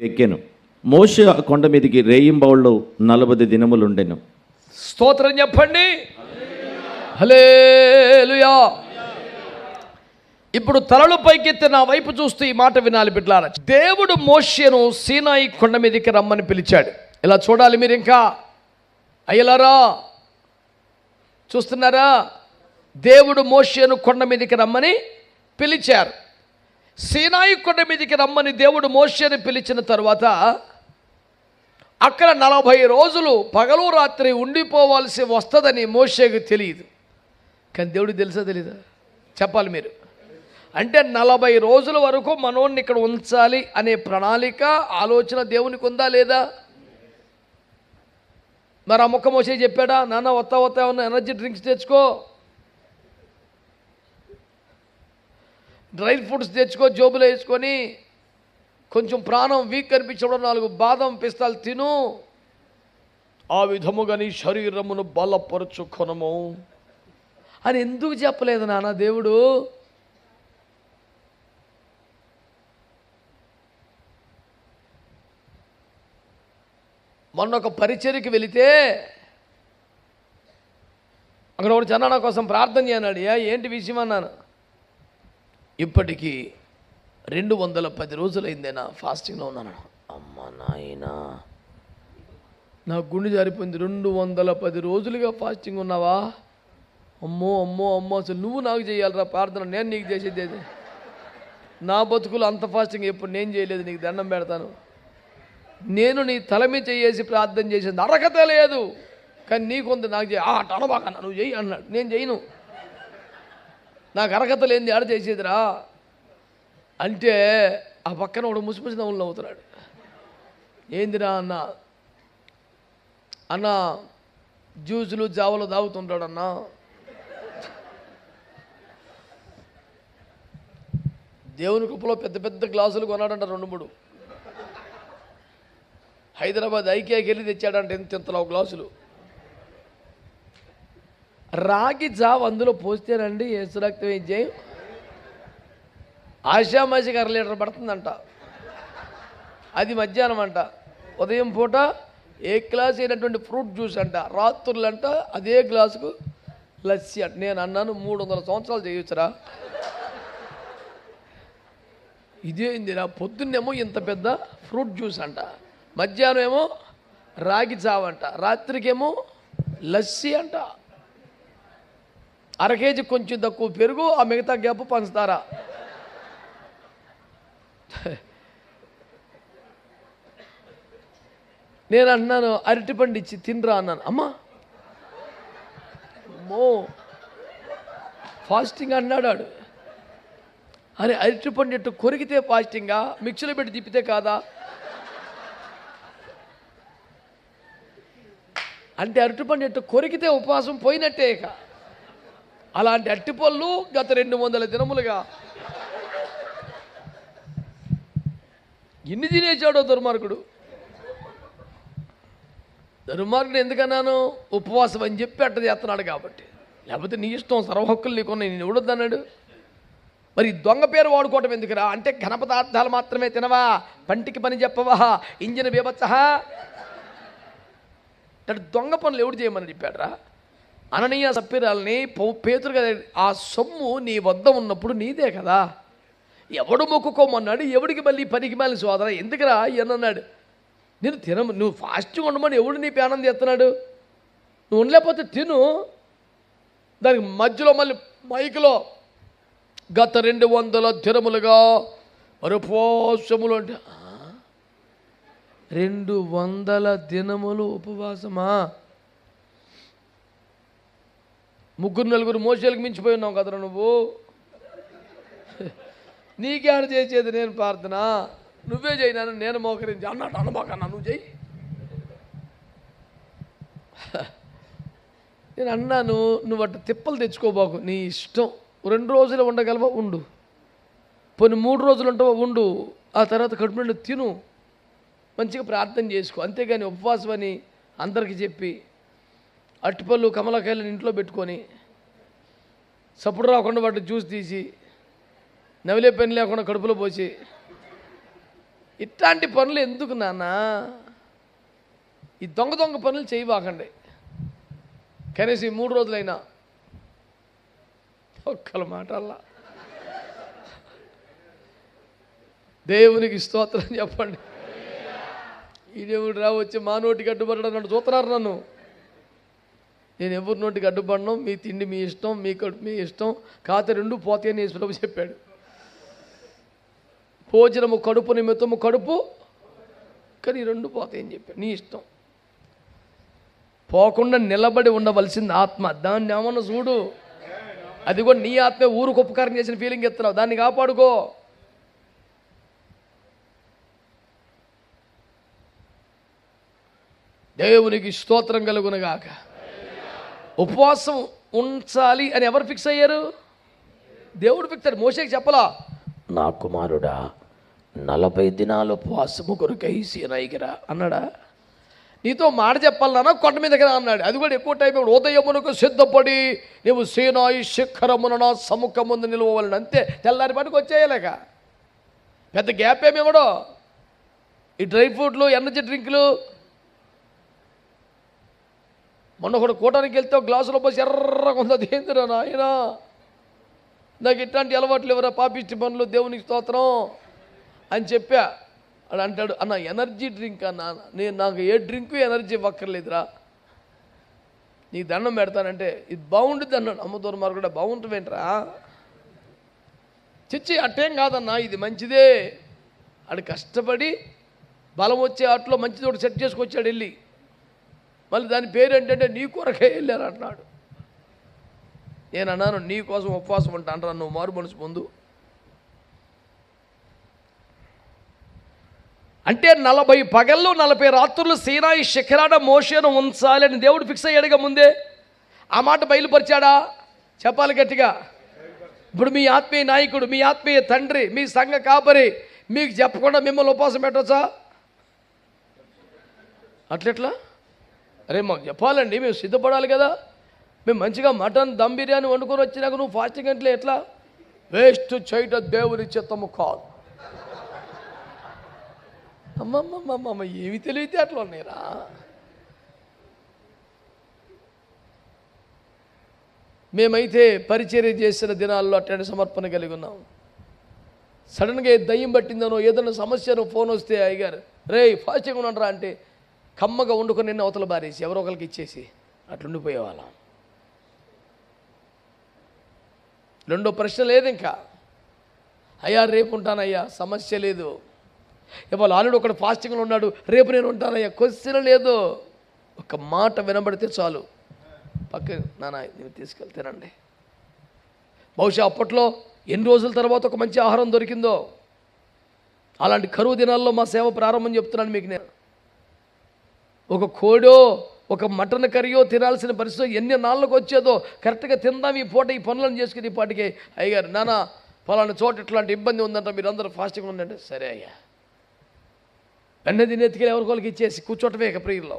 ఎక్కాను. మోషే కొండ మీదకి రేయింబౌళ్ళు నలభై దినములుండెను. స్తోత్రం చెప్పండి. హలేలుయా ఇప్పుడు తలలు పైకెత్తి నా వైపు చూస్తూ ఈ మాట వినాలి బిడ్లారా. దేవుడు మోష్యను సీనాయి కొండ మీదకి రమ్మని పిలిచాడు. ఇలా చూడాలి మీరు ఇంకా. అయ్యలారా చూస్తున్నారా? దేవుడు మోష్యను కొండ మీదకి రమ్మని పిలిచారు. సీనాయి కొండ మీదకి రమ్మని దేవుడు మోషేను పిలిచిన తర్వాత అక్కడ నలభై రోజులు పగలు రాత్రి ఉండిపోవాల్సి వస్తుందని మోషేకి తెలియదు. కానీ దేవుడు తెలుసా తెలీదా? చెప్పాలి మీరు. అంటే నలభై రోజుల వరకు మనోడిని ఇక్కడ ఉంచాలి అనే ప్రణాళిక ఆలోచన దేవునికి ఉందా లేదా? మరి ఆ మోసే చెప్పాడా నాన్న వత్తా వత్తా ఉన్న ఎనర్జీ డ్రింక్స్ తెచ్చుకో. డ్రై ఫ్రూట్స్ తెచ్చుకో జోబులో వేసుకొని కొంచెం ప్రాణం వీక్ అనిపించడం నాలుగు బాదం పిస్తాలు తిను. ఆ విధముగా నీ శరీరమును బలపరుచుకొనము. అని ఎందుకు చెప్పలేదు నాన్న దేవుడు? మొన్న ఒక పరిచర్కి వెళితే అక్కడ ఒకటి జనాల కోసం ప్రార్థన చేయనాడు "ఏ, ఏంటి విషయం అన్నాను. ఇప్పటికీ రెండు వందల పది రోజులైందేనా ఫాస్టింగ్లో ఉన్నాను. అమ్మ నాయనా. నా గుండె జారిపోయింది. రెండు వందల పది రోజులుగా ఫాస్టింగ్ ఉన్నావా? అమ్మో అమ్మో అమ్మో అసలు నువ్వు నాకు చేయాలిరా ప్రార్థన నేను నీకు చేసేది నా బతుకులు అంత ఫాస్టింగ్ ఎప్పుడు నేను చేయలేదు నీకు దండం పెడతాను. నేను నీ తల మీద చేసి ప్రార్థన చేసేది అడగతే లేదు కానీ నీకుంది నాకు చేయ. ఆ టనబాకన్నా నువ్వు చేయి అన్నాడు. నేను చేయను. నాకు అర్హత లేని ఆడ చేసేదిరా అంటే ఆ పక్కన ఒకడు ముసిముసి నవ్వులు నవ్వుతున్నాడు. ఏందిరా అన్న? అన్న జ్యూసులు జావలు తాగుతుంటాడు అన్న దేవుని కృపలో పెద్ద పెద్ద గ్లాసులు కొన్నాడంట రెండు మూడు. హైదరాబాద్ ఐకేకి వెళ్ళి తెచ్చాడంట ఎంత ఇంతలో గ్లాసులు. రాగి జావ్ అందులో పోస్తేనండి ఏసు ఏం చేయం ఆశామాషికి అర లీటర్ పడుతుందంట. అది మధ్యాహ్నం అంట ఉదయం పూట ఏ గ్లాస్ అయినటువంటి ఫ్రూట్ జ్యూస్ అంట. రాత్రులంట అదే గ్లాసుకు లస్సీ అంట. నేను అన్నాను మూడు వందల సంవత్సరాలు చేయొచ్చురా ఇదేందిరా పొద్దున్నేమో ఇంత పెద్ద ఫ్రూట్ జ్యూస్ అంట. మధ్యాహ్నం ఏమో రాగి చావంట అంట. రాత్రికేమో లస్సీ అంట. అర కేజీ కొంచెం తక్కువ పెరుగు ఆ మిగతా గ్యాప్ పంచుతారా? నేను అన్నాను అరటిపండు ఇచ్చి తినరా అన్నాను. అమ్మా! మో ఫాస్టింగ్ అన్నాడు వాడు. అరే అరటిపండు ఇట్టు కొరికితే ఫాస్టింగా? మిక్సీలో పెట్టి తిప్పితే కాదా? అంటే అరటిపండు ఇట్టు కొరికితే ఉపవాసం పోయినట్టే ఇక. అలాంటి అట్టిపళ్ళు గత రెండు వందల దినములుగా. ఎన్ని తినేసాడో దుర్మార్గుడు. దుర్మార్గుడు ఎందుకన్నాను? ఉపవాసం అని చెప్పి అట్ట చేస్తున్నాడు కాబట్టి. లేకపోతే నీ ఇష్టం సర్వహక్కులు నీకున్న నేను ఎవడొద్దన్నాడు మరి దొంగ పేరు వాడుకోవటం ఎందుకురా? అంటే ఘన పదార్థాలు మాత్రమే తినవా? పంటికి పని చెప్పవా? ఇంజిన్ బీభత్సహా? దొంగ పనులు ఎవడు చేయమని చెప్పాడురా? అననీయ సప్పిరాలని పేతురు కదా ఆ సొమ్ము నీ వద్ద ఉన్నప్పుడు నీదే కదా. ఎవడు మొక్కుకోమన్నాడు ఎవడికి మళ్ళీ పనికి మళ్ళీ సోదర ఎందుకురా అన్నాడు. నేను తిన నువ్వు ఫాస్ట్గా ఉండమని ఎవడు నీ పేనం చేస్తున్నాడు నువ్వు ఉండలేకపోతే తిను. దానికి మధ్యలో మళ్ళీ మైక్లో గత రెండు వందల తిరుములుగా ఉపవాసములు అంటే రెండు వందల దినములు ఉపవాసమా? ముగ్గురు నలుగురు మోసేలకు మించిపోయి ఉన్నావు కదరా నువ్వు? నీకేడ చేసేది నేను ప్రార్థన. నువ్వే చేయనాను నేను మోకరించి. అన్నట్టు అనబాకన్నా నువ్వు చెయ్యి నేను అన్నాను నువ్వు అట్ట తిప్పలు తెచ్చుకోబాకు నీ ఇష్టం. రెండు రోజులు ఉండగలవా? ఉండు. కొన్ని మూడు రోజులు ఉంటావా? ఉండు. ఆ తర్వాత కడుపు నుండి తిను. మంచిగా ప్రార్థన చేసుకో. అంతేగాని ఉపవాసం అని అందరికీ చెప్పి అట్టిపళ్ళు కమలకాయలను ఇంట్లో పెట్టుకొని సప్పుడు రాకుండా వాటిని జ్యూస్ తీసి నవిలే పని లేకుండా కడుపులో పోసి ఇట్లాంటి పనులు ఎందుకు నాన్న? ఈ దొంగ దొంగ పనులు చేయబాకండి. కనీసం ఈ మూడు రోజులైనా ఒక్కల మాట అలా దేవునికి స్తోత్రం చెప్పండి. ఈ దేవుడు రా వచ్చి మా అడ్డుపడ్డాడు నన్ను చూస్తున్నారు నన్ను. నేను ఎవరి నోటికి అడ్డుపడను? మీ తిండి మీ ఇష్టం మీ కడుపు మీ ఇష్టం. కాతే రెండు పోతాయని యేసుప్రభు చెప్పాడు. భోజనము కడుపు నిమిత్తము కడుపు కానీ రెండు పోతాయని చెప్పాడు? నీ ఇష్టం. పోకుండా నిలబడి ఉండవలసింది ఆత్మ. దాన్ని ఏమన్నా చూడు. అది కూడా నీ ఆత్మే ఊరుకు ఉపకారం చేసిన ఫీలింగ్ ఎత్తున్నావు దాన్ని కాపాడుకో. దేవునికి స్తోత్రం కలుగునగాక. ఉపవాసం ఉంచాలి అని ఎవరు ఫిక్స్ అయ్యారు? దేవుడు ఫిక్స్ అయ్యారు. మోసేకి చెప్పలా నా కుమారుడా నలభై దినాలు ఉపవాసము కొరకై సీనాయికిరా అన్నాడా? నీతో మాట చెప్పాలన్నా కొండ మీదకి దగ్గర అన్నాడు. అది కూడా ఎక్కువ టైం ఉదయమునకు సిద్ధపడి నీవు సీనాయి శిఖరమున నా సముఖముందు నిలవలను అంతే. తెల్లారి పట్టుకు వచ్చేయలేక. పెద్ద గ్యాప్ ఏమి ఈ డ్రై ఫ్రూట్లు ఎనర్జీ డ్రింకులు మొన్న ఒకడు కూటానికి వెళ్తే ఒక గ్లాసులో పోసి ఎర్రగా ఉంది. ఏందిరా నాయన? నాకు ఇట్లాంటి అలవాట్లు ఎవరా పాపిష్టి పనులు దేవునికి స్తోత్రం అని చెప్పా. అని అంటాడు అన్న ఎనర్జీ డ్రింక్ అన్న నేను నాకు ఏ డ్రింకు ఎనర్జీ ఇవ్వక్కర్లేదురా. నీకు దండం పెడతానంటే ఇది బాగుంటుంది అన్నాడు అమ్మతోరు దూరం కూడా బాగుంటుందేంట్రా చిచ్చి అట్టేం కాదన్నా ఇది మంచిదే. అడు కష్టపడి బలం వచ్చే ఆటలో మంచిది ఒకటి సెట్ చేసుకొచ్చాడు వెళ్ళి. మళ్ళీ దాని పేరు ఏంటంటే నీ కొరకే వెళ్ళారు అన్నాడు నేను అన్నాను నీ కోసం ఉపవాసం ఉంటా అంటాను నువ్వు మారు మనసు పొందు. అంటే నలభై పగళ్ళు నలభై రాత్రులు సీనాయి శిఖరాడ మోషను ఉంచాలని దేవుడు ఫిక్స్ అయ్యాడుగా ముందే. ఆ మాట బయలుపరిచాడా? చెప్పాలి గట్టిగా. ఇప్పుడు మీ ఆత్మీయ నాయకుడు మీ ఆత్మీయ తండ్రి మీ సంఘ కాపరి మీకు చెప్పకుండా మిమ్మల్ని ఉపవాసం పెట్టవచ్చా అట్లెట్లా? అరే మాకు చెప్పాలండి మేము సిద్ధపడాలి కదా. మేము మంచిగా మటన్ దమ్ బిర్యానీ వండుకొని వచ్చినాక నువ్వు ఫాస్టింగ్ అంటే ఎట్లా? వేస్ట్ చేయట దేవుని చిత్తము కాదు అమ్మమ్మమ్మమ్మ ఏమి తెలివితే అట్లా ఉన్నాయిరా. మేమైతే పరిచర్య చేసిన దినాల్లో అట్లాంటి సమర్పణ కలిగి ఉన్నాం. సడన్గా దయ్యం పట్టిందనో ఏదైనా సమస్యను ఫోన్ వస్తే అయ్యారు రే ఫాస్టింగ్ ఉండరా అంటే కమ్మగా వండుకొని నిన్న అవతల బారేసి ఎవరో ఒకరికి ఇచ్చేసి అట్లా ఉండిపోయేవాళ్ళం రెండో ప్రశ్న లేదు ఇంకా. అయ్యా రేపు ఉంటానయ్యా సమస్య లేదు. ఇవాళ ఆల్రెడీ ఒకడు ఫాస్టింగ్లో ఉన్నాడు రేపు నేను ఉంటానయ్యా క్వశ్చన్ లేదు. ఒక మాట వినబడితే చాలు. పక్క నాన్న నేను తీసుకెళ్తానండి బహుశా అప్పట్లో ఎన్ని రోజుల తర్వాత ఒక మంచి ఆహారం దొరికిందో. అలాంటి కరువు దినాల్లో మా సేవ ప్రారంభం చెప్తున్నాను మీకు నేను. ఒక కోడో ఒక మటన్ కర్రీయో తినాల్సిన పరిస్థితి ఎన్ని నాళ్ళకు వచ్చేదో కరెక్ట్గా తిందాం ఈ పూట ఈ పనులను చేసుకుని ఈ పాటికి. అయ్యారు నానా ఫలానా చోట ఇట్లాంటి ఇబ్బంది ఉందంట మీరు అందరూ ఫాస్టింగ్ ఉందంటే సరే అయ్యా. వెన్న తిని ఎత్తుకెళ్ళి ఎవరికోళ్ళకి ఇచ్చేసి కూర్చోటమే ఇక ప్రియుల్లో.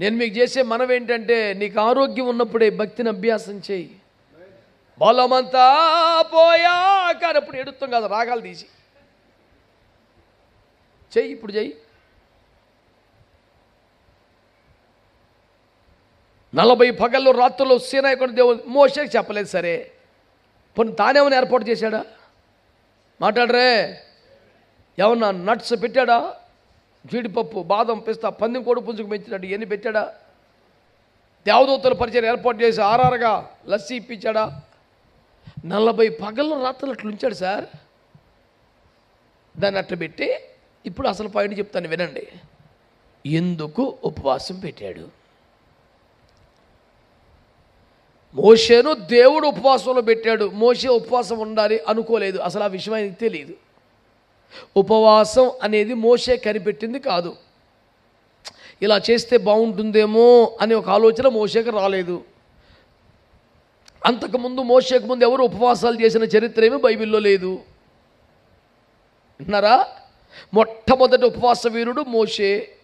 నేను మీకు చేసే మనం ఏంటంటే నీకు ఆరోగ్యం ఉన్నప్పుడే భక్తిని అభ్యాసం చేయి. బలమంతా పోయా కానీ అప్పుడు ఎడుతాం కదా రాగాలు తీసి. చెయ్యి ఇప్పుడు చెయ్యి. నలభై పగళ్ళు రాత్రులు సీనాయకుడు దేవుడు మోషేకి చెప్పలేదు సరే. పోనీ తానేమని ఏర్పాటు చేశాడా? మాట్లాడరే. ఏమన్నా నట్స్ పెట్టాడా? జీడిపప్పు బాదం పిస్తా పందెం కోడి పుంజుకు పెంచినట్టు ఎన్ని పెట్టాడా? దేవదూతల పరిచయం ఏర్పాటు చేసి ఆరారుగా లస్సీ ఇప్పించాడా? నలభై పగళ్ళు రాత్రులు అట్లుంచాడు సార్. దాన్ని అట్ట పెట్టి ఇప్పుడు అసలు పాయింట్ చెప్తాను వినండి. ఎందుకు ఉపవాసం పెట్టాడు? మోషేను దేవుడు ఉపవాసంలో పెట్టాడు. మోషే ఉపవాసం ఉండాలి అనుకోలేదు. అసలు ఆ విషయం ఆయనకి తెలియదు ఉపవాసం అనేది మోషే కనిపెట్టింది కాదు. ఇలా చేస్తే బాగుంటుందేమో అనే ఒక ఆలోచన మోషేకి రాలేదు. అంతకుముందు మోషేకు ముందు ఎవరు ఉపవాసాలు చేసిన చరిత్ర ఏమీ బైబిల్లో లేదు. విన్నారా? మొట్టమొదటి ఉపవాస వీరుడు మోషే.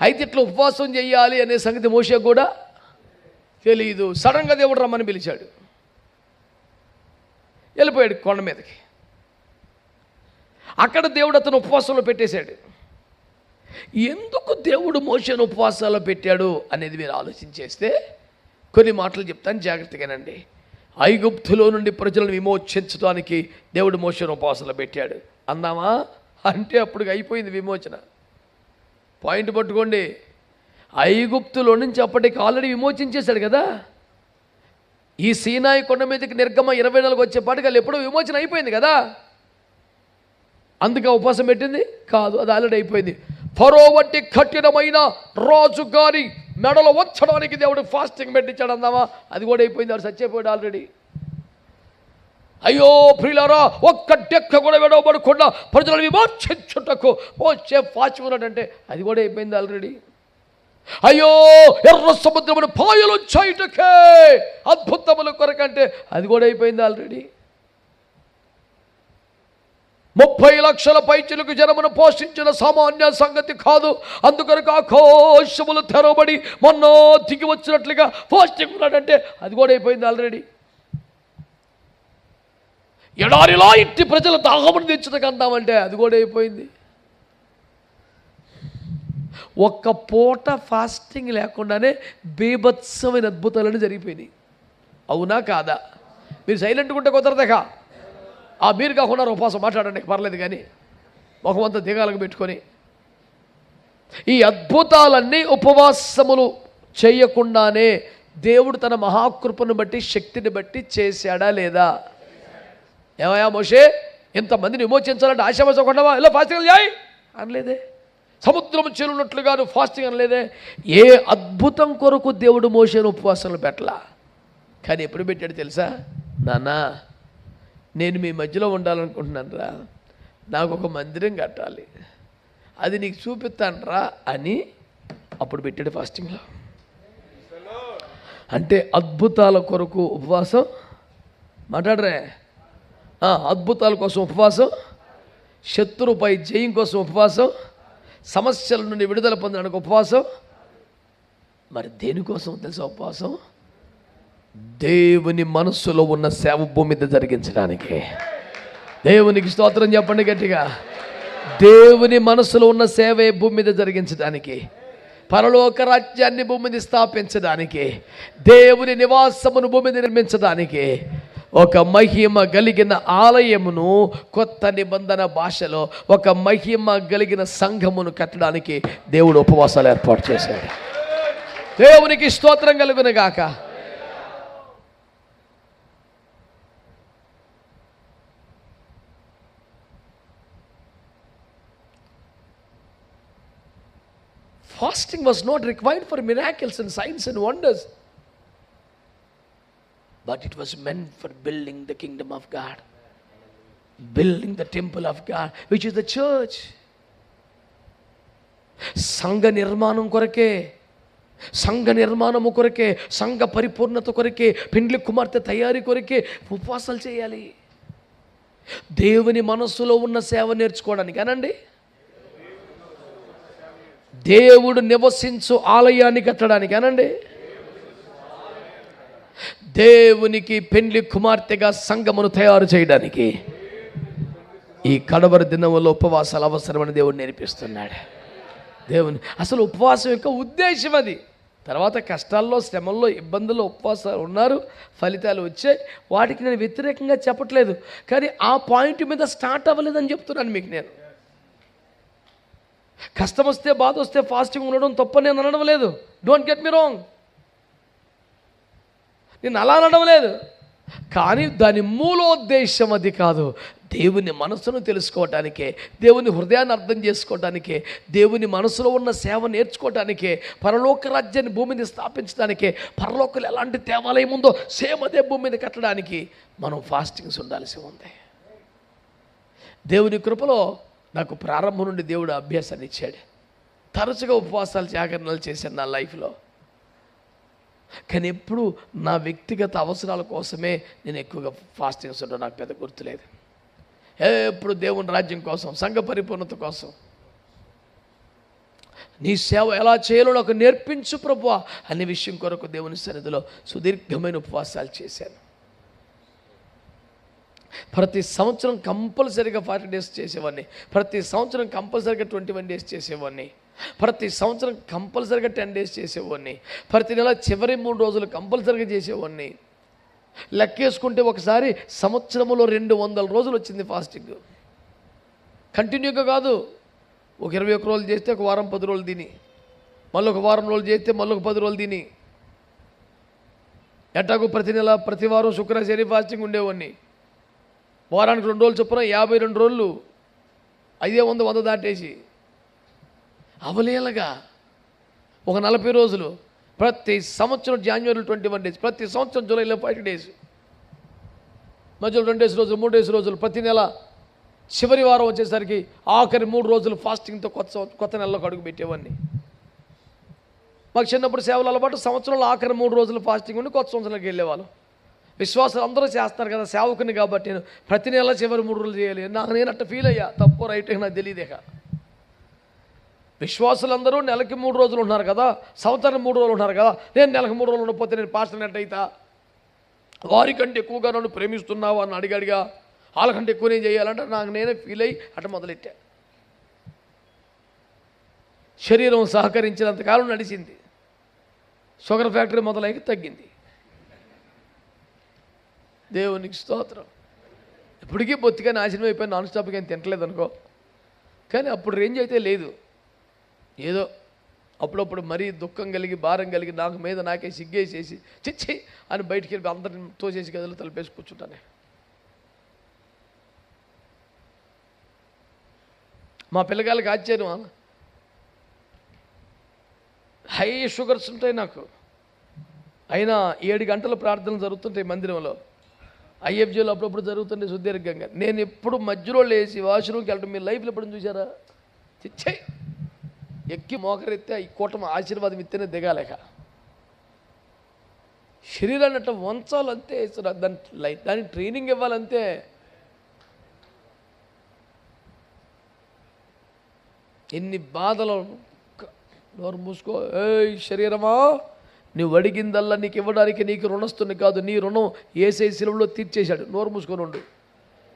అయితే ఇట్లా ఉపవాసం చేయాలి అనే సంగతి మోషే కూడా తెలియదు సడన్గా దేవుడు రమ్మని పిలిచాడు. వెళ్ళిపోయాడు కొండ మీదకి. అక్కడ దేవుడు అతను ఉపవాసంలో పెట్టేశాడు. ఎందుకు దేవుడు మోషను ఉపవాసాల్లో పెట్టాడు అనేది మీరు ఆలోచించేస్తే కొన్ని మాటలు చెప్తాను జాగ్రత్తగానండి. ఐగుప్తులో నుండి ప్రజలను విమోచించడానికి దేవుడు మోషను ఉపవాసాలు పెట్టాడు. అందామా? అంటే అప్పుడు అయిపోయింది విమోచన. పాయింట్ పట్టుకోండి. ఐగుప్తులో నుంచి అప్పటికి ఆల్రెడీ విమోచించేశాడు కదా. ఈ సీనాయి కొండ మీదకి నిర్గమ ఇరవై నాలుగు వచ్చేపాటికి వాళ్ళు ఎప్పుడో విమోచన అయిపోయింది కదా. అందుకే ఉపవాసం పెట్టింది? కాదు అది ఆల్రెడీ అయిపోయింది. ఫరో వంటి కఠినమైన రాజు గారి మెడలో వచ్చడానికి దేవుడు ఫాస్టింగ్ పెట్టించాడు అందామా అది కూడా అయిపోయింది. వాడు చచ్చిపోయాడు ఆల్రెడీ అయ్యో ప్రియులారా ఒక్క డెక్క కూడా విడవబడకుండా ప్రజలను విమోచించుటకు వచ్చే ఫాస్టింగ్ ఉన్నాడంటే అది కూడా అయిపోయింది ఆల్రెడీ అయ్యో ఎర్ర సముద్రమును పాయలు చేయటకే అద్భుతముల కొరకంటే అది కూడా అయిపోయింది ఆల్రెడీ ముప్పై లక్షల పైచులకు జనమును పోషించిన సామాన్య సంగతి కాదు. అందుకనక ఆకాశములు తెరవబడి మొన్న దిగి వచ్చినట్లుగా పోస్టింగ్ ఉన్నాడంటే అది కూడా అయిపోయింది ఆల్రెడీ ఎడారిలా ఇట్టి ప్రజల దాహమును తెచ్చుటకు అది కూడా అయిపోయింది. ఒక్క పూట ఫాస్టింగ్ లేకుండానే బీభత్సమైన అద్భుతాలన్నీ జరిగిపోయినాయి. అవునా కాదా? మీరు సైలెంట్గా ఉంటే కుదరదక ఆ మీరు కాకుండా ఉపవాసం మాట్లాడండి పర్లేదు కానీ. ముఖమంతా దిగాలకు పెట్టుకొని. ఈ అద్భుతాలన్నీ ఉపవాసములు చేయకుండానే దేవుడు తన మహాకృపను బట్టి శక్తిని బట్టి చేశాడా లేదా? ఏమయ్యా మోషే? ఇంతమందిని విమోచించాలంటే ఆశామసకుండావా ఇలా ఫాస్టింగ్ చేయి. అనలేదే. సముద్రం చేరున్నట్లుగా నువ్వు ఫాస్టింగ్ అనలేదే. ఏ అద్భుతం కొరకు దేవుడు మోషేను ఉపవాసంలో పెట్టలా? కానీ ఎప్పుడు పెట్టాడు తెలుసా? నాన్నా నేను మీ మధ్యలో ఉండాలనుకుంటున్నాను రా నాకు ఒక మందిరం కట్టాలి. అది నీకు చూపిస్తాను రా అని అప్పుడు పెట్టాడు ఫాస్టింగ్లో అంటే అద్భుతాల కొరకు ఉపవాసం. మాట్లాడరే? అద్భుతాల కోసం ఉపవాసం శత్రుపై జయం కోసం ఉపవాసం సమస్యల నుండి విడుదల పొందడానికి ఉపవాసం. మరి దేనికోసం తెలుసా ఉపవాసం? దేవుని మనస్సులో ఉన్న సేవ భూమి మీద జరిగించడానికి. దేవునికి స్తోత్రం చెప్పండి గట్టిగా. దేవుని మనసులో ఉన్న సేవే భూమి మీద జరిగించడానికి. పరలోక రాజ్యాన్ని భూమిని స్థాపించడానికి. దేవుని నివాసమును భూమి నిర్మించడానికి. ఒక మహిమ కలిగిన ఆలయమును కొత్త నిబంధన భాషలో ఒక మహిమ కలిగిన సంఘమును కట్టడానికి దేవుడు ఉపవాసాలు ఏర్పాటు చేశాడు. దేవునికి స్తోత్రం కలుగును గాక fasting was not required for miracles and signs and wonders but it was meant for building the kingdom of God, building the temple of God, which is the church. సంఘ నిర్మాణం కొరకే సంఘ నిర్మాణము కొరకే సంఘ పరిపూర్ణత కొరకే పెండ్లి కుమార్తె తయారీ కొరకే ఉపవాసాలు చేయాలి దేవుని మనస్సులో ఉన్న సేవ నేర్చుకోవడానికి అనండి దేవుడు నివసించు ఆలయాన్ని కట్టడానికి అనండి దేవునికి పెండ్లి కుమార్తెగా సంఘమును తయారు చేయడానికి ఈ కడవరి దినములో ఉపవాసాలు అవసరమని దేవుడు నేర్పిస్తున్నాడు. దేవుని అసలు ఉపవాసం యొక్క ఉద్దేశం అది. తర్వాత కష్టాల్లో శ్రమల్లో ఇబ్బందుల్లో ఉపవాసాలు ఉన్నారు ఫలితాలు వచ్చాయి. వాటికి నేను వ్యతిరేకంగా చెప్పట్లేదు. కానీ ఆ పాయింట్ మీద స్టార్ట్ అవ్వలేదని చెప్తున్నాను మీకు నేను. కష్టం వస్తే బాధ వస్తే ఫాస్టింగ్ ఉండడం తప్ప నేను అనడం లేదు. డోంట్ గెట్ మీ రాంగ్ నేను అలా అనడం లేదు. కానీ దాని మూలోద్దేశం అది కాదు. దేవుని మనసును తెలుసుకోవటానికే దేవుని హృదయాన్ని అర్థం చేసుకోవటానికే దేవుని మనసులో ఉన్న సేవ నేర్చుకోవటానికే పరలోక రాజ్యాన్ని భూమి మీద స్థాపించడానికే పరలోకలు ఎలాంటి దేవాలయం ఉందో సేమ్ అదే భూమి మీద కట్టడానికి మనం ఫాస్టింగ్స్ ఉండాల్సి ఉంది. దేవుని కృపలో నాకు ప్రారంభం నుండి దేవుడు అభ్యాసాన్ని ఇచ్చాడు. తరచుగా ఉపవాసాలు జాగరణలు చేశాను నా లైఫ్లో. కానీ ఎప్పుడు నా వ్యక్తిగత అవసరాల కోసమే నేను ఎక్కువగా ఫాస్ట్ ఉండడం నాకు పెద్ద గుర్తులేదు ఎప్పుడు దేవుని రాజ్యం కోసం సంఘ పరిపూర్ణత కోసం. నీ సేవ ఎలా చేయాలో నాకు నేర్పించు ప్రభు అనే విషయం కొరకు దేవుని సన్నిధిలో సుదీర్ఘమైన ఉపవాసాలు చేశాను. ప్రతి సంవత్సరం కంపల్సరీగా ఫార్టీ డేస్ చేసేవాడిని. ప్రతి సంవత్సరం కంపల్సరీగా ట్వంటీ వన్ డేస్ చేసేవాడిని. ప్రతి సంవత్సరం కంపల్సరీగా టెన్ డేస్ చేసేవాడిని. ప్రతి నెల చివరి మూడు రోజులు కంపల్సరీగా చేసేవాడిని. లెక్కేసుకుంటే ఒకసారి సంవత్సరంలో రెండు వందల రోజులు వచ్చింది ఫాస్టింగ్. కంటిన్యూగా కాదు. ఒక ఇరవై ఒక్క రోజులు చేస్తే ఒక వారం పది రోజులు తిని. మళ్ళీ ఒక వారం రోజులు చేస్తే మళ్ళీ ఒక పది రోజులు తిని. ఎట్టాకు ప్రతి నెల ప్రతి వారం శుక్ర శని ఫాస్టింగ్ ఉండేవాడిని. వారానికి రెండు రోజులు చొప్పున యాభై రెండు రోజులు ఐదే వంద వంద దాటేసి. అవలీలగా ఒక నలభై రోజులు ప్రతి సంవత్సరం జాన్వరి ట్వంటీ వన్ డేస్ ప్రతి సంవత్సరం జూలైలో ఫైవ్ డేస్. మధ్యలో రెండు డేస్ రోజులు మూడు డేస్ రోజులు ప్రతి నెల చివరి వారం వచ్చేసరికి ఆఖరి మూడు రోజులు ఫాస్టింగ్తో కొత్త కొత్త నెలలోకి అడుగు పెట్టేవాడిని. మాకు చిన్నప్పుడు సేవలు అలవాటు సంవత్సరంలో ఆఖరి మూడు రోజులు ఫాస్టింగ్ ఉండి కొత్త సంవత్సరంలోకి వెళ్ళేవాళ్ళు. విశ్వాసాలు అందరూ చేస్తారు కదా సేవకుని కాబట్టి నేను ప్రతి నెల చివరి మూడు రోజులు చేయాలి. నాకు నేను అట్ట ఫీల్ అయ్యా తప్పు రైట్ నాకు తెలియదేక విశ్వాసులందరూ నెలకి మూడు రోజులు ఉన్నారు కదా? సంవత్సరం మూడు రోజులు ఉన్నారు కదా? నేను నెలకు మూడు రోజులు ఉండకపోతే నేను పాస్టర్ వారికంటే ఎక్కువగా నన్ను ప్రేమిస్తున్నావు అని అడిగాడిగా వాళ్ళకంటే ఎక్కువ నేను చేయాలంటే నాకు నేనే ఫీల్ అయ్యి అట్ట మొదలెట్టా. శరీరం సహకరించినంత కాలం నడిచింది. షుగర్ ఫ్యాక్టరీ మొదలయ్యి తగ్గింది. దేవునికి స్తోత్రం. ఇప్పటికీ బొత్తిగా నాశనం అయిపోయి నాన్ స్టాప్గా ఏం తింటలేదు అనుకో కానీ అప్పుడు రేంజ్ అయితే లేదు. ఏదో అప్పుడప్పుడు మరీ దుఃఖం కలిగి భారం కలిగి నాకు మీద నాకే సిగ్గేసేసి చిచ్చి అని బయటికి వెళ్ళి అందరిని తోసేసి గదిలో తలపేసి కూర్చుంటానే. మా పిల్లగాళ్ళకి ఆశ్చర్యం హై షుగర్స్ ఉంటాయి నాకు. అయినా ఏడు గంటల ప్రార్థనలు జరుగుతుంటాయి మందిరంలో. ఐఎఫ్జీలో అప్పుడప్పుడు జరుగుతుండే సుదీర్ఘంగా నేను ఎప్పుడు మధ్యలో లేచి వాష్రూమ్కి వెళ్ళడం మీ లైఫ్లో ఎప్పుడు చూసారా చిచ్చే. ఎక్కి మోకరెత్తే ఈ కూటమి ఆశీర్వాదం ఇస్తేనే దిగాలేక. శరీరాన్ని అట్లా వంచాలంతే దాని లై- దానికి ట్రైనింగ్ ఇవ్వాలంతే. ఎన్ని బాధలు నోరు మూసుకో ఏయ్ శరీరమా నువ్వు అడిగిందల్లా నీకు ఇవ్వడానికి నీకు రుణస్తుంది కాదు నీ రుణం ఏసై శిలువలో తీర్చేశాడు. నోరు మూసుకొని ఉండు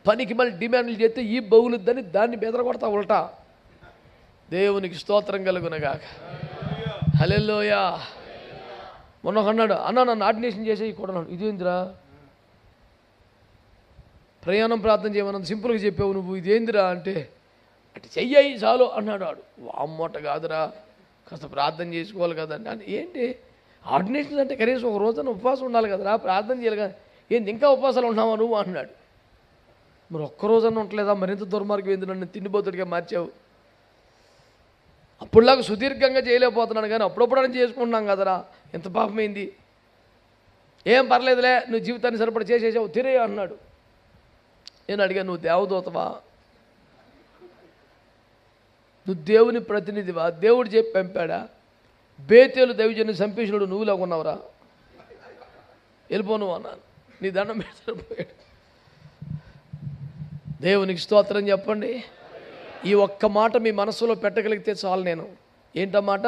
పనికి మళ్ళీ డిమాండ్లు చేస్తే ఈ బౌలుద్దని దాన్ని బెదరగొడతా ఉల్టా. దేవునికి స్తోత్రం కలుగునగాక. హలెల్లోయా. మొన్న ఒక అన్నాడు అన్న నన్ను ఆర్డినేషన్ చేసే కూడా ఇదేందిరా ప్రయాణం ప్రార్థన చేయమన్నది సింపుల్గా చెప్పావు నువ్వు ఇదేందిరా అంటే అటు చెయ్యి చాలు అన్నాడు ఆడు అమ్మోట కాదురా కాస్త ప్రార్థన చేసుకోవాలి కదా. అంటే ఏంటి? ఆర్డినేషన్ అంటే కనీసం ఒక రోజున ఉపవాసం ఉండాలి కదరా ప్రార్థన చేయాలి కదా. ఏంది ఇంకా ఉపవాసాలు ఉన్నావా నువ్వు? అన్నాడు. మరి ఒక్కరోజన్నా ఉండలేదా? మరింత దుర్మార్గం ఏంది నన్ను తిండిపోతుడిగా మార్చావు? ఇప్పుడులాగా సుదీర్ఘంగా చేయలేకపోతున్నాను కానీ అప్పుడప్పుడు అని చేసుకుంటున్నాం కదరా. ఎంత పాపమైంది. ఏం పర్లేదులే నువ్వు జీవితాన్ని సరిపడి చేసేసావు తిరే అన్నాడు. నేను అడిగాను నువ్వు దేవదూతవా? నువ్వు దేవుని ప్రతినిధివా? దేవుడు చెప్పి పంపాడా. బేతేలు దైవజన్ని సంపేషణుడు నువ్వులా ఉన్నావురా. వెళ్ళిపో నువ్వు అన్నాను. నీ దండం పెడతాడు దేవునికి స్తోత్రం చెప్పండి. ఈ ఒక్క మాట మీ మనసులో పెట్టగలిగితే చాలు నేను. ఏంటన్నమాట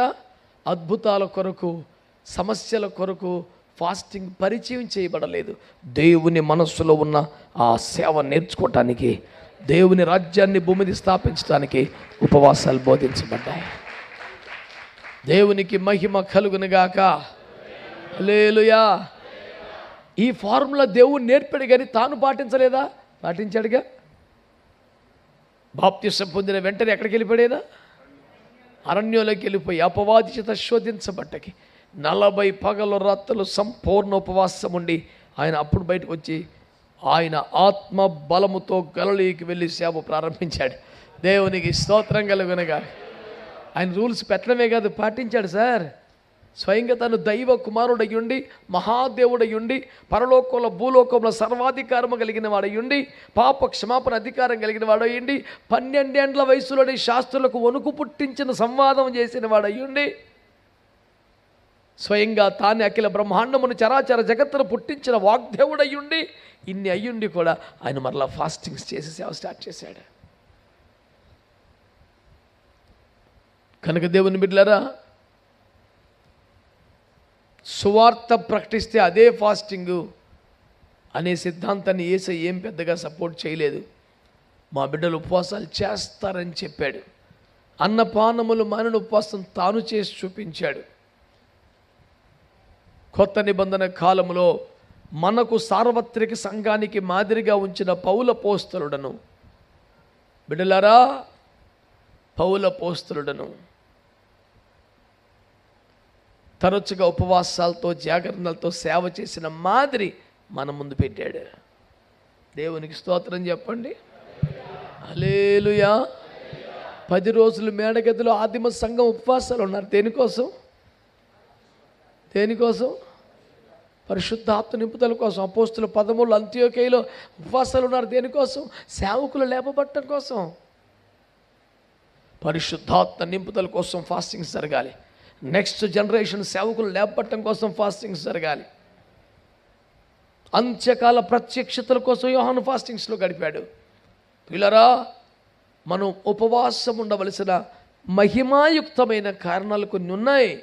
అద్భుతాల కొరకు సమస్యల కొరకు ఫాస్టింగ్ పరిచయం చేయబడలేదు. దేవుని మనస్సులో ఉన్న ఆ సేవ నేర్చుకోవటానికి దేవుని రాజ్యాన్ని భూమిని స్థాపించడానికి ఉపవాసాలు బోధించబడ్డాయి. దేవునికి మహిమ కలుగునుగాక లేలుయా ఈ ఫార్ములా దేవుడు నేర్పాడు కానీ తాను పాటించలేదా? పాటించాడుగా? బాప్తిసం పొందిన వెంటనే ఎక్కడికి వెళ్ళిపోయాడా? అరణ్యంలోకి వెళ్ళిపోయి అపవాది చేత శోధించబట్టకి నలభై పగలు రాత్రులు సంపూర్ణ ఉపవాసం ఉండి ఆయన అప్పుడు బయటకు వచ్చి ఆయన ఆత్మ బలముతో గలలీకి వెళ్ళి సేవ ప్రారంభించాడు. దేవునికి స్తోత్రం కలుగునగా ఆయన రూల్స్ పెట్టడమే కాదు పాటించాడు సార్. స్వయంగా తను దైవ కుమారుడయ్యుండి మహాదేవుడయ్యుండి పరలోకంలో భూలోకంలో సర్వాధికారము కలిగిన వాడయ్యుండి పాప క్షమాపణ అధికారం కలిగిన వాడై పన్నెండేండ్ల వయసులోని శాస్త్రులకు వణుకు పుట్టించిన సంవాదం చేసిన వాడయ్యుండి స్వయంగా తానే అఖిల బ్రహ్మాండమును చరాచర జగత్తును పుట్టించిన వాగ్దేవుడయ్యుండి ఇన్ని అయ్యుండి కూడా ఆయన మరలా ఫాస్టింగ్స్ చేసి సేవ స్టార్ట్ చేశాడు. కనుక దేవుని బిడ్డలారా సువార్త ప్రకటిస్తే అదే ఫాస్టింగు అనే సిద్ధాంతాన్ని ఏసై ఏం పెద్దగా సపోర్ట్ చేయలేదు. మా బిడ్డలు ఉపవాసాలు చేస్తారని చెప్పాడు. అన్నపానములు మానని ఉపవాసం తాను చేసి చూపించాడు. కొత్త నిబంధన కాలంలో మనకు సార్వత్రిక సంఘానికి మాదిరిగా ఉంచిన పౌల పోస్తలుడను. బిడ్డలారా పౌల పోస్తలుడను. తరచుగా ఉపవాసాలతో జాగరణలతో సేవ చేసిన మాదిరి మన ముందు పెట్టాడు. దేవునికి స్తోత్రం చెప్పండి. అలేలుయా పది రోజులు మేడగదిలో ఆదిమ సంఘం ఉపవాసాలు ఉన్నారు. దేనికోసం? దేనికోసం? పరిశుద్ధాత్మ నింపుదల కోసం అపోస్తుల పదమూడు అంత్యోకేయలో ఉపవాసాలు ఉన్నారు. దేనికోసం? సేవకులు లేపబట్టడం కోసం. పరిశుద్ధాత్మ నింపుదల కోసం ఫాస్టింగ్స్ జరగాలి. నెక్స్ట్ జనరేషన్ సేవకులు లేపట్టడం కోసం ఫాస్టింగ్స్ జరగాలి. అంత్యకాల ప్రత్యక్షతల కోసం యోహాను ఫాస్టింగ్స్లో గడిపాడు. పిల్లరా మనం ఉపవాసం ఉండవలసిన మహిమాయుక్తమైన కారణాలు కొన్ని ఉన్నాయి.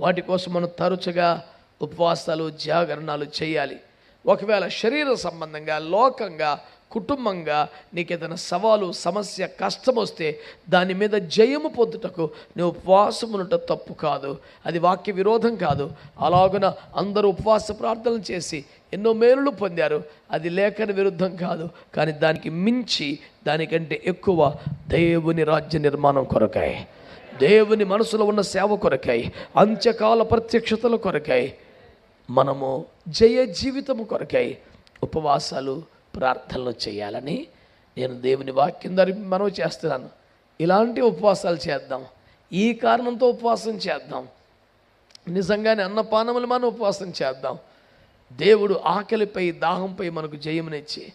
వాటి కోసం మనం తరచుగా ఉపవాసాలు జాగరణాలు చేయాలి. ఒకవేళ శరీర సంబంధంగా లోకంగా కుటుంబంగా నీకు ఏదైనా సవాలు సమస్య కష్టం వస్తే దాని మీద జయము పొందుటకు నువ్వు ఉపవాసం ఉండటం తప్పు కాదు. అది వాక్య విరోధం కాదు. అలాగున అందరూ ఉపవాస ప్రార్థనలు చేసి ఎన్నో మేలులు పొందారు. అది లేఖన విరుద్ధం కాదు. కానీ దానికి మించి దానికంటే ఎక్కువ దేవుని రాజ్య నిర్మాణం కొరకై దేవుని మనసులో ఉన్న సేవ కొరకై అంత్యకాల ప్రత్యక్షతల కొరకై మనము జయ జీవితము కొరకై ఉపవాసాలు ప్రార్థనలు చేయాలని నేను దేవుని వాక్యం దారి మనవి చేస్తున్నాను. ఇలాంటి ఉపవాసాలు చేద్దాం. ఈ కారణంతో ఉపవాసం చేద్దాం. నిజంగానే అన్నపానములు మనం ఉపవాసం చేద్దాం. దేవుడు ఆకలిపై దాహంపై మనకు జయమునిచ్చి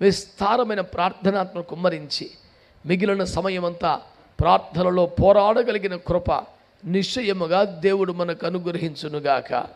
విస్తారమైన ప్రార్థనాత్మ కుమ్మరించి మిగిలిన సమయమంతా ప్రార్థనలో పోరాడగలిగిన కృప నిశ్చయముగా దేవుడు మనకు అనుగ్రహించునుగాక.